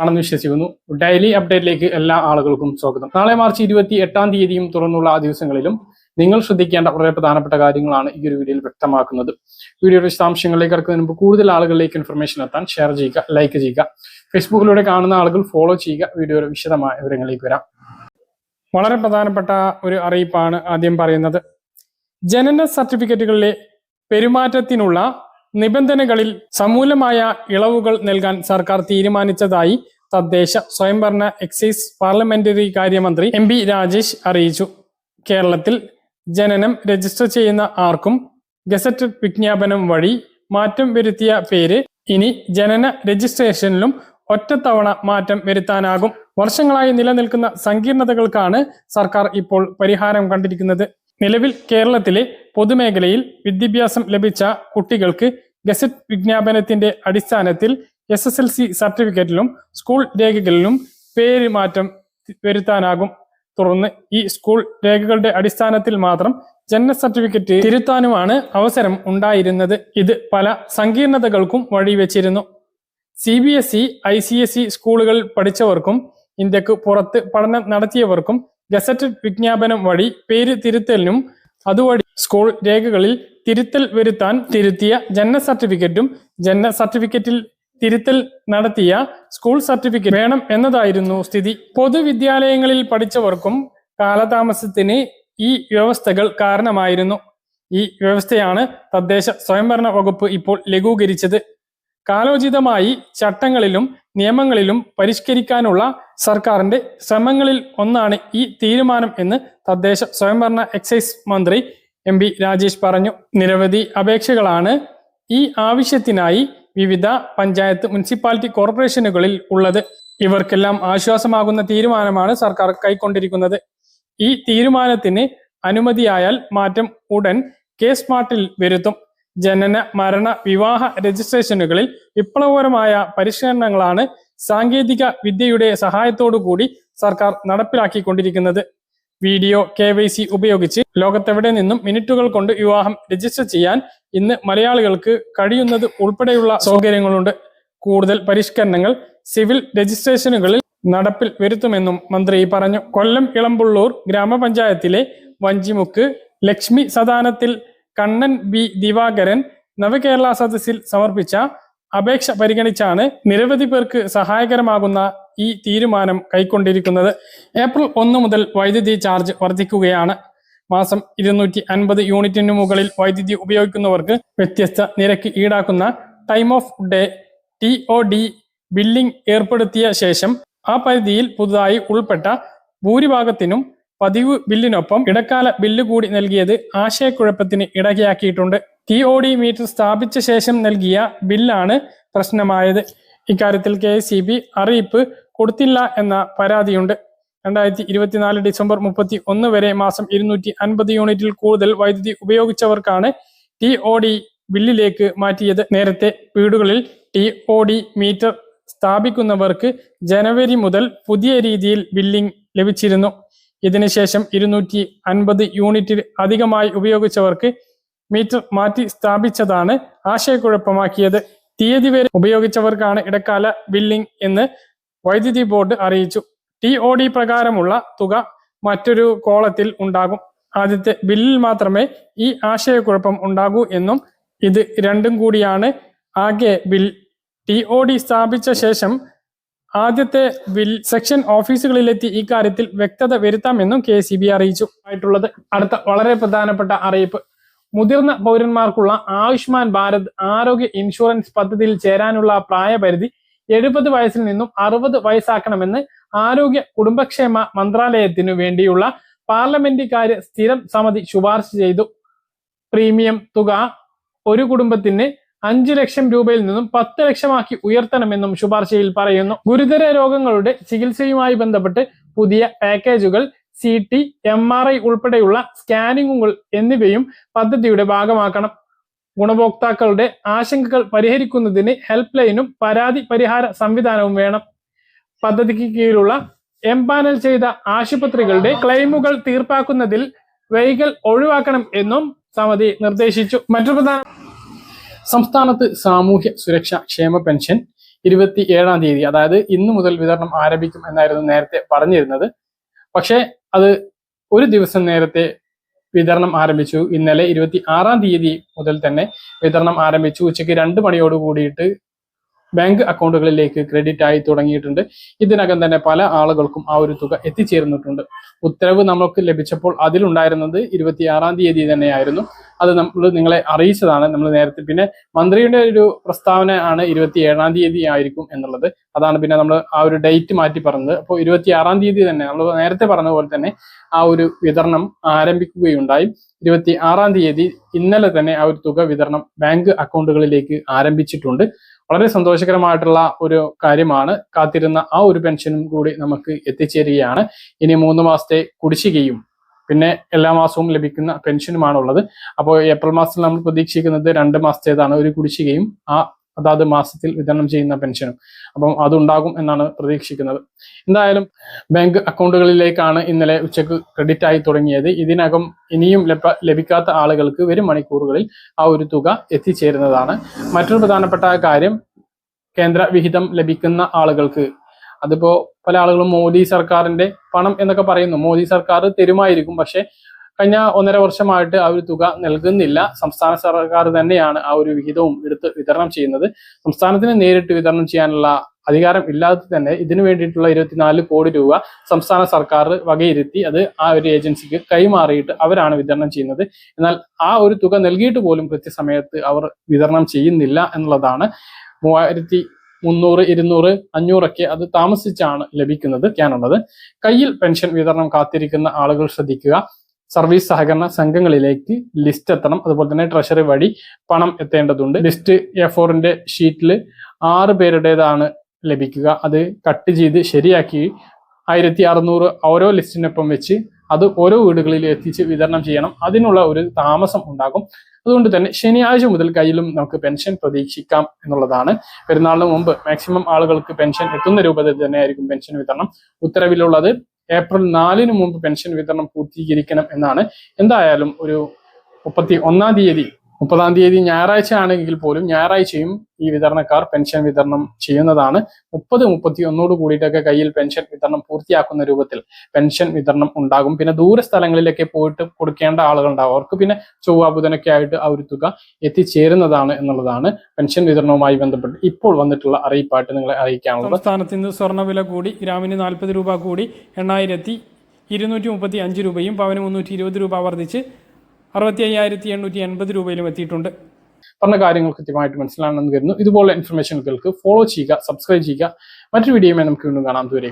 ആണെന്ന് വിശ്വസിക്കുന്നു. ഡെയിലി അപ്ഡേറ്റിലേക്ക് എല്ലാ ആളുകൾക്കും സ്വാഗതം. നാളെ മാർച്ച് ഇരുപത്തി എട്ടാം തീയതിയും തുറന്നുള്ള ആ ദിവസങ്ങളിലും നിങ്ങൾ ശ്രദ്ധിക്കേണ്ട വളരെ പ്രധാനപ്പെട്ട കാര്യങ്ങളാണ് ഈ ഒരു വീഡിയോയിൽ വ്യക്തമാക്കുന്നത്. വീഡിയോയുടെ വിശദാംശങ്ങളിലേക്ക് ഇറക്കുന്നതിന് മുമ്പ് കൂടുതൽ ആളുകളിലേക്ക് ഇൻഫർമേഷൻ എത്താൻ ഷെയർ ചെയ്യുക ലൈക്ക് ചെയ്യുക. ഫേസ്ബുക്കിലൂടെ കാണുന്ന ആളുകൾ ഫോളോ ചെയ്യുക. വീഡിയോയുടെ വിശദമായ വിവരങ്ങളിലേക്ക് വരാം. വളരെ പ്രധാനപ്പെട്ട ഒരു അറിയിപ്പാണ് ആദ്യം പറയുന്നത്. ജനന സർട്ടിഫിക്കറ്റുകളിലെ പെരുമാറ്റത്തിനുള്ള നിബന്ധനകളിൽ സമൂലമായ ഇളവുകൾ നൽകാൻ സർക്കാർ തീരുമാനിച്ചതായി തദ്ദേശ സ്വയംഭരണ എക്സൈസ് പാർലമെന്ററി കാര്യമന്ത്രി എം പി രാജേഷ് അറിയിച്ചു. കേരളത്തിൽ ജനനം രജിസ്റ്റർ ചെയ്യുന്ന ആർക്കും ഗസറ്റ് വിജ്ഞാപനം വഴി മാറ്റം വരുത്തിയ പേര് ഇനി ജനന രജിസ്ട്രേഷനിലും ഒറ്റത്തവണ മാറ്റം വരുത്താനാകും. വർഷങ്ങളായി നിലനിൽക്കുന്ന സങ്കീർണതകൾക്കാണ് സർക്കാർ ഇപ്പോൾ പരിഹാരം കണ്ടിരിക്കുന്നത്. നിലവിൽ കേരളത്തിലെ പൊതുമേഖലയിൽ വിദ്യാഭ്യാസം ലഭിച്ച കുട്ടികൾക്ക് ഗസറ്റ് വിജ്ഞാപനത്തിന്റെ അടിസ്ഥാനത്തിൽ എസ് എസ് എൽ സി സർട്ടിഫിക്കറ്റിലും സ്കൂൾ രേഖകളിലും പേര് മാറ്റം വരുത്താനാകും. തുടർന്ന് ഈ സ്കൂൾ രേഖകളുടെ അടിസ്ഥാനത്തിൽ മാത്രം ജനന സർട്ടിഫിക്കറ്റ് തിരുത്താനുമാണ് അവസരം ഉണ്ടായിരുന്നത്. ഇത് പല സങ്കീർണതകൾക്കും വഴിവെച്ചിരുന്നു. C B S E I C S E സ്കൂളുകളിൽ പഠിച്ചവർക്കും ഇന്ത്യയ്ക്ക് പുറത്ത് പഠനം നടത്തിയവർക്കും ഗസറ്റഡ് വിജ്ഞാപനം വഴി പേര് തിരുത്തലിനും അതുവഴി സ്കൂൾ രേഖകളിൽ തിരുത്തൽ വരുത്താൻ തിരുത്തിയ ജനന സർട്ടിഫിക്കറ്റും ജനന സർട്ടിഫിക്കറ്റിൽ തിരുത്തൽ നടത്തിയ സ്കൂൾ സർട്ടിഫിക്കറ്റ് വേണം എന്നതായിരുന്നു സ്ഥിതി. പൊതുവിദ്യാലയങ്ങളിൽ പഠിച്ചവർക്കും കാലതാമസത്തിന് ഈ വ്യവസ്ഥകൾ കാരണമായിരുന്നു. ഈ വ്യവസ്ഥയാണ് തദ്ദേശ സ്വയംഭരണ വകുപ്പ് ഇപ്പോൾ ലഘൂകരിച്ചത്. കാലോചിതമായി ചട്ടങ്ങളിലും നിയമങ്ങളിലും പരിഷ്കരിക്കാനുള്ള സർക്കാരിന്റെ ശ്രമങ്ങളിൽ ഒന്നാണ് ഈ തീരുമാനം എന്ന് തദ്ദേശ സ്വയംഭരണ എക്സൈസ് മന്ത്രി എം പി രാജേഷ് പറഞ്ഞു. നിരവധി അപേക്ഷകളാണ് ഈ ആവശ്യത്തിനായി വിവിധ പഞ്ചായത്ത് മുനിസിപ്പാലിറ്റി കോർപ്പറേഷനുകളിൽ ഉള്ളത്. ഇവർക്കെല്ലാം ആശ്വാസമാകുന്ന തീരുമാനമാണ് സർക്കാർ കൈക്കൊണ്ടിരിക്കുന്നത്. ഈ തീരുമാനത്തിന് അനുമതിയായാൽ മാറ്റം ഉടൻ കെ സ്മാർട്ടിൽ വരുത്തും. ജനന മരണ വിവാഹ രജിസ്ട്രേഷനുകളിൽ വിപ്ലവകരമായ പരിഷ്കരണങ്ങളാണ് സാങ്കേതിക വിദ്യയുടെ സഹായത്തോടു കൂടി സർക്കാർ നടപ്പിലാക്കിക്കൊണ്ടിരിക്കുന്നത്. വീഡിയോ കെ വൈ സി ഉപയോഗിച്ച് ലോകത്തെവിടെ നിന്നും മിനിറ്റുകൾ കൊണ്ട് വിവാഹം രജിസ്റ്റർ ചെയ്യാൻ ഇന്ന് മലയാളികൾക്ക് കഴിയുന്നത് ഉൾപ്പെടെയുള്ള സൗകര്യങ്ങളുണ്ട്. കൂടുതൽ പരിഷ്കരണങ്ങൾ സിവിൽ രജിസ്ട്രേഷനുകളിൽ നടപ്പിൽ വരുത്തുമെന്നും മന്ത്രി പറഞ്ഞു. കൊല്ലം ഇളമ്പുള്ളൂർ ഗ്രാമപഞ്ചായത്തിലെ വഞ്ചിമുക്ക് ലക്ഷ്മി സദാനത്തിൽ കണ്ണൻ ബി ദിവാകരൻ നവകേരള സദസ്സിൽ സമർപ്പിച്ച അപേക്ഷ പരിഗണിച്ചാണ് നിരവധി പേർക്ക് സഹായകരമാകുന്ന ഈ തീരുമാനം കൈക്കൊണ്ടിരിക്കുന്നത്. ഏപ്രിൽ ഒന്ന് മുതൽ വൈദ്യുതി ചാർജ് വർദ്ധിക്കുകയാണ്. മാസം ഇരുന്നൂറ്റി അൻപത് യൂണിറ്റിന് മുകളിൽ വൈദ്യുതി ഉപയോഗിക്കുന്നവർക്ക് വ്യത്യസ്ത നിരക്ക് ഈടാക്കുന്ന time of day T O D billing ഏർപ്പെടുത്തിയ ശേഷം ആ പരിധിയിൽ പുതുതായി ഉൾപ്പെട്ട ഭൂരിഭാഗത്തിനും പതിവ് ബില്ലിനൊപ്പം ഇടക്കാല ബില്ല് കൂടി നൽകിയത് ആശയക്കുഴപ്പത്തിന് ഇടയാക്കിയിട്ടുണ്ട്. ടി ഒ ഡി മീറ്റർ സ്ഥാപിച്ച ശേഷം നൽകിയ ബില്ലാണ് പ്രശ്നമായത്. ഇക്കാര്യത്തിൽ കെ എസ് ബി അറിയിപ്പ് കൊടുത്തില്ല എന്ന പരാതിയുണ്ട്. രണ്ടായിരത്തി ഇരുപത്തിനാല് ഡിസംബർ മുപ്പത്തി ഒന്ന് വരെ മാസം ഇരുന്നൂറ്റി അൻപത് യൂണിറ്റിൽ കൂടുതൽ വൈദ്യുതി ഉപയോഗിച്ചവർക്കാണ് ടി ഒ ഡി ബില്ലിലേക്ക് മാറ്റിയത്. നേരത്തെ വീടുകളിൽ ടി ഒ ഡി മീറ്റർ സ്ഥാപിക്കുന്നവർക്ക് ജനുവരി മുതൽ പുതിയ രീതിയിൽ ബില്ലിംഗ് ലഭിച്ചിരുന്നു. ഇതിനുശേഷം ഇരുന്നൂറ്റി അൻപത് യൂണിറ്റിൽ അധികമായി ഉപയോഗിച്ചവർക്ക് മീറ്റർ മാറ്റി സ്ഥാപിച്ചതാണ്. ആശയക്കുഴപ്പമാക്കിയത്. തീയതി വരെ ഉപയോഗിച്ചവർക്കാണ് ഇടക്കാല ബില്ലിംഗ് എന്ന് വൈദ്യുതി ബോർഡ് അറിയിച്ചു. ടി ഒ ഡി പ്രകാരമുള്ള തുക മറ്റൊരു കോളത്തിൽ ഉണ്ടാകും. ആദ്യത്തെ ബില്ലിൽ മാത്രമേ ഈ ആശയക്കുഴപ്പം ഉണ്ടാകൂ എന്നും ഇത് രണ്ടും കൂടിയാണ്. ആകെ ബിൽ. ടി ഒ ഡി സ്ഥാപിച്ച ശേഷം ആദ്യത്തെ ബിൽ സെക്ഷൻ ഓഫീസുകളിലെത്തി ഇക്കാര്യത്തിൽ വ്യക്തത വരുത്താമെന്നും കെ സി ബി അറിയിച്ചു. ആയിട്ടുള്ളത്. അടുത്ത വളരെ പ്രധാനപ്പെട്ട അറിയിപ്പ്. മുതിർന്ന പൗരന്മാർക്കുള്ള ആയുഷ്മാൻ ഭാരത് ആരോഗ്യ ഇൻഷുറൻസ് പദ്ധതിയിൽ ചേരാനുള്ള പ്രായപരിധി എഴുപത് വയസ്സിൽ നിന്നും അറുപത് വയസ്സാക്കണമെന്ന് ആരോഗ്യ കുടുംബക്ഷേമ മന്ത്രാലയത്തിനു വേണ്ടിയുള്ള പാർലമെന്റ് കാര്യ സ്ഥിരം സമിതി ശുപാർശ ചെയ്തു. പ്രീമിയം തുക ഒരു കുടുംബത്തിന് അഞ്ചു ലക്ഷം രൂപയിൽ നിന്നും പത്ത് ലക്ഷമാക്കി ഉയർത്തണമെന്നും ശുപാർശയിൽ പറയുന്നു. ഗുരുതര രോഗങ്ങളുടെ ചികിത്സയുമായി ബന്ധപ്പെട്ട് പുതിയ പാക്കേജുകൾ C T M R I ഉൾപ്പെടെയുള്ള സ്കാനിങ്ങുകൾ എന്നിവയും പദ്ധതിയുടെ ഭാഗമാക്കണം. ഗുണഭോക്താക്കളുടെ ആശങ്കകൾ പരിഹരിക്കുന്നതിന് ഹെൽപ്പ് ലൈനും പരാതി പരിഹാര സംവിധാനവും വേണം. പദ്ധതിക്ക് കീഴിലുള്ള എംപാനൽ ചെയ്ത ആശുപത്രികളുടെ ക്ലെയിമുകൾ തീർപ്പാക്കുന്നതിൽ വൈകൽ ഒഴിവാക്കണം എന്നും സമിതി നിർദ്ദേശിച്ചു. മറ്റൊരു പ്രധാന സംസ്ഥാനത്ത് സാമൂഹ്യ സുരക്ഷാ ക്ഷേമ പെൻഷൻ ഇരുപത്തി ഏഴാം തീയതി അതായത് ഇന്ന് മുതൽ വിതരണം ആരംഭിക്കും എന്നായിരുന്നു നേരത്തെ പറഞ്ഞിരുന്നത്. പക്ഷേ അത് ഒരു ദിവസം നേരത്തെ വിതരണം ആരംഭിച്ചു. ഇന്നലെ ഇരുപത്തി ആറാം തീയതി മുതൽ തന്നെ വിതരണം ആരംഭിച്ചു. ഉച്ചയ്ക്ക് രണ്ട് മണിയോട് കൂടിയിട്ട് ബാങ്ക് അക്കൗണ്ടുകളിലേക്ക് ക്രെഡിറ്റ് ആയി തുടങ്ങിയിട്ടുണ്ട്. ഇതിനകം തന്നെ പല ആളുകൾക്കും ആ ഒരു തുക എത്തിച്ചേർന്നിട്ടുണ്ട്. ഉത്തരവ് നമുക്ക് ലഭിച്ചപ്പോൾ അതിലുണ്ടായിരുന്നത് ഇരുപത്തിയാറാം തീയതി തന്നെയായിരുന്നു. അത് നമ്മൾ നിങ്ങളെ അറിയിച്ചതാണ്. നമ്മൾ നേരത്തെ പിന്നെ മന്ത്രിയുടെ ഒരു പ്രസ്താവന ആണ് ഇരുപത്തി ഏഴാം തീയതി ആയിരിക്കും എന്നുള്ളത്. അതാണ് പിന്നെ നമ്മൾ ആ ഒരു ഡേറ്റ് മാറ്റി പറഞ്ഞത്. അപ്പോൾ ഇരുപത്തിയാറാം തീയതി തന്നെ നമ്മൾ നേരത്തെ പറഞ്ഞ പോലെ തന്നെ ആ ഒരു വിതരണം ആരംഭിക്കുകയുണ്ടായി. ഇരുപത്തി ആറാം തീയതി ഇന്നലെ തന്നെ ആ ഒരു തുക വിതരണം ബാങ്ക് അക്കൗണ്ടുകളിലേക്ക് ആരംഭിച്ചിട്ടുണ്ട്. വളരെ സന്തോഷകരമായിട്ടുള്ള ഒരു കാര്യമാണ്. കാത്തിരുന്ന ആ ഒരു പെൻഷനും കൂടി നമുക്ക് എത്തിച്ചേരുകയാണ്. ഇനി മൂന്ന് മാസത്തെ കുടിശ്ശികയും പിന്നെ എല്ലാ മാസവും ലഭിക്കുന്ന പെൻഷനുമാണ് ഉള്ളത് അപ്പോൾ ഏപ്രിൽ മാസത്തിൽ നമ്മൾ പ്രതീക്ഷിക്കുന്നത് രണ്ട് മാസത്തേതാണ്. ഒരു കുടിശ്ശികയും ആ അതാത് മാസത്തിൽ വിതരണം ചെയ്യുന്ന പെൻഷനും. അപ്പം അതുണ്ടാകും എന്നാണ് പ്രതീക്ഷിക്കുന്നത്. എന്തായാലും ബാങ്ക് അക്കൗണ്ടുകളിലേക്കാണ് ഇന്നലെ ഉച്ചയ്ക്ക് ക്രെഡിറ്റ് ആയി തുടങ്ങിയത്. ഇതിനകം ഇനിയും ലഭിക്കാത്ത ആളുകൾക്ക് വരും മണിക്കൂറുകളിൽ ആ ഒരു തുക എത്തിച്ചേരുന്നതാണ്. മറ്റൊരു പ്രധാനപ്പെട്ട കാര്യം കേന്ദ്ര വിഹിതം ലഭിക്കുന്ന ആളുകൾക്ക് അതിപ്പോ പല ആളുകളും മോദി സർക്കാരിന്റെ പണം എന്നൊക്കെ പറയുന്നു. മോദി സർക്കാർ തരുമായിരിക്കും. പക്ഷെ കഴിഞ്ഞ ഒന്നര വർഷമായിട്ട് ആ ഒരു തുക നൽകുന്നില്ല. സംസ്ഥാന സർക്കാർ തന്നെയാണ് ആ ഒരു വിഹിതവും എടുത്ത് വിതരണം ചെയ്യുന്നത്. സംസ്ഥാനത്തിന് നേരിട്ട് വിതരണം ചെയ്യാനുള്ള അധികാരം ഇല്ലാതെ തന്നെ ഇതിനു വേണ്ടിയിട്ടുള്ള ഇരുപത്തിനാല് കോടി രൂപ സംസ്ഥാന സർക്കാർ വകയിരുത്തി അത് ആ ഒരു ഏജൻസിക്ക് കൈമാറിയിട്ട് അവരാണ് വിതരണം ചെയ്യുന്നത്. എന്നാൽ ആ ഒരു തുക നൽകിയിട്ട് പോലും കൃത്യസമയത്ത് അവർ വിതരണം ചെയ്യുന്നില്ല എന്നുള്ളതാണ്. മൂവായിരത്തി മുന്നൂറ് ഇരുന്നൂറ് അഞ്ഞൂറൊക്കെ അത് താമസിച്ചാണ് ലഭിക്കുന്നത് ക്കാനുള്ളത് കയ്യിൽ പെൻഷൻ വിതരണം കാത്തിരിക്കുന്ന ആളുകൾ ശ്രദ്ധിക്കുക. സർവീസ് സഹകരണ സംഘങ്ങളിലേക്ക് ലിസ്റ്റ് എത്തണം. അതുപോലെ തന്നെ ട്രഷറി വഴി പണം എത്തേണ്ടതുണ്ട്. ലിസ്റ്റ് എ ഫോറിന്റെ ഷീറ്റിൽ ആറ് പേരുടേതാണ് ലഭിക്കുക. അത് കട്ട് ചെയ്ത് ശരിയാക്കി ആയിരത്തി അറുന്നൂറ് ഓരോ ലിസ്റ്റിനൊപ്പം വെച്ച് അത് ഓരോ വീടുകളിൽ എത്തിച്ച് വിതരണം ചെയ്യണം. അതിനുള്ള ഒരു താമസം ഉണ്ടാകും. അതുകൊണ്ട് തന്നെ ശനിയാഴ്ച മുതൽ കയ്യിലും നമുക്ക് പെൻഷൻ പ്രതീക്ഷിക്കാം എന്നുള്ളതാണ്. പെരുന്നാളിന് മുമ്പ് മാക്സിമം ആളുകൾക്ക് പെൻഷൻ എത്തുന്ന രൂപത്തിൽ തന്നെയായിരിക്കും പെൻഷൻ വിതരണം. ഉത്തരവിലുള്ളത് ഏപ്രിൽ നാലിന് മുമ്പ് പെൻഷൻ വിതരണം പൂർത്തീകരിക്കണം എന്നാണ്. എന്തായാലും ഒരു മുപ്പത്തി ഒന്നാം തീയതി മുപ്പതാം തീയതി ഞായറാഴ്ച ആണെങ്കിൽ പോലും ഞായറാഴ്ചയും ഈ വിതരണക്കാർ പെൻഷൻ വിതരണം ചെയ്യുന്നതാണ്. മുപ്പത് മുപ്പത്തി ഒന്നോട് കൂടിയിട്ടൊക്കെ കയ്യിൽ പെൻഷൻ വിതരണം പൂർത്തിയാക്കുന്ന രൂപത്തിൽ പെൻഷൻ വിതരണം ഉണ്ടാകും. പിന്നെ ദൂര സ്ഥലങ്ങളിലൊക്കെ പോയിട്ട് കൊടുക്കേണ്ട ആളുകളുണ്ടാവും. അവർക്ക് പിന്നെ ചൊവ്വ ബുധനൊക്കെ ആയിട്ട് ആ ഒരു തുക എത്തിച്ചേരുന്നതാണ് എന്നുള്ളതാണ് പെൻഷൻ വിതരണവുമായി ബന്ധപ്പെട്ട് ഇപ്പോൾ വന്നിട്ടുള്ള അറിയിപ്പായിട്ട് നിങ്ങളെ അറിയിക്കാനുള്ളത്. സംസ്ഥാനത്ത് ഇന്ന് സ്വർണവില കൂടി ഗ്രാമിന് നാൽപ്പത് രൂപ കൂടി എണ്ണായിരത്തി ഇരുന്നൂറ്റി മുപ്പത്തി അഞ്ച് രൂപയും പവന് മുന്നൂറ്റി ഇരുപത് രൂപ വർദ്ധിച്ച് അറുപത്തി അയ്യായിരത്തി എണ്ണൂറ്റി എൺപത് രൂപയിലും എത്തിയിട്ടുണ്ട്. പറഞ്ഞ കാര്യങ്ങൾ കൃത്യമായിട്ട് മനസ്സിലാണെന്ന് കരുതുന്നു. ഇതുപോലെ ഇൻഫർമേഷനുകൾക്ക് ഫോളോ ചെയ്യുക സബ്സ്ക്രൈബ് ചെയ്യുക. മറ്റൊരു വീഡിയോയുമായി നമുക്ക് വീണ്ടും കാണാം. ദൂരെ